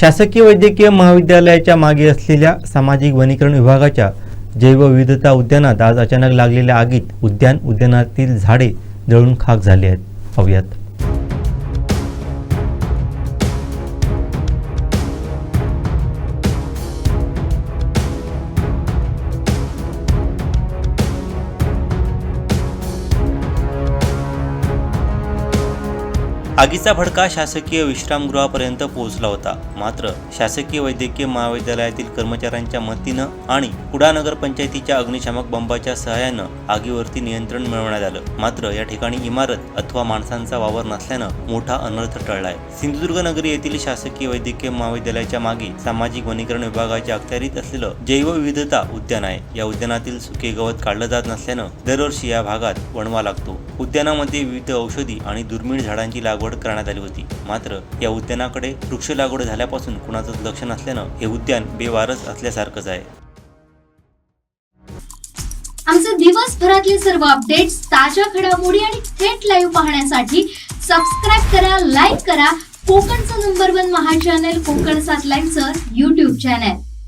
शासकीय वैद्यकीय महाविद्यालयाच्या मागे असलेल्या सामाजिक वनीकरण विभागाच्या जैवविविधता उद्यानात आज अचानक लागलेल्या आगीत उद्यान उद्यानातील झाडे जळून खाक झाली आहेत. पाहूयात. आगीचा भडका शासकीय विश्रामगृहापर्यंत पोहोचला होता. मात्र शासकीय वैद्यकीय महाविद्यालयातील कर्मचाऱ्यांच्या मदतीनं आणि कुडा नगर पंचायतीच्या अग्निशामक बंबाच्या सहाय्यानं आगीवरती नियंत्रण मिळवण्यात आलं. मात्र या ठिकाणी इमारत अथवा माणसांचा वावर नसल्यानं मोठा अनर्थ टळलाय. सिंधुदुर्ग नगरी येथील शासकीय वैद्यकीय महाविद्यालयाच्या मागे सामाजिक वनीकरण विभागाच्या अखत्यारीत असलेलं जैवविविधता उद्यान आहे. या उद्यानातील सुके गवत काढलं जात नसल्यानं दरवर्षी या भागात वणवा लागतो. उद्यानामध्ये विविध औषधी आणि दुर्मिळ झाडांची लागवड करण्यात आली होती. मात्र या उद्यानाकडे वृक्ष लागवड झाल्यापासून कुणाचंच लक्ष नसल्यानं हे उद्यान बेवारस असल्यासारखंच आहे. आमचे दिवसभरातले सर्व अपडेट्स ताज्या घडामोडी आणि थेट लाईव्ह पाहण्यासाठी सबस्क्राईब करा लाईक करा. कोकणचं नंबर वन महा चॅनल कोकण सात लाईव्हचं युट्यूब चॅनल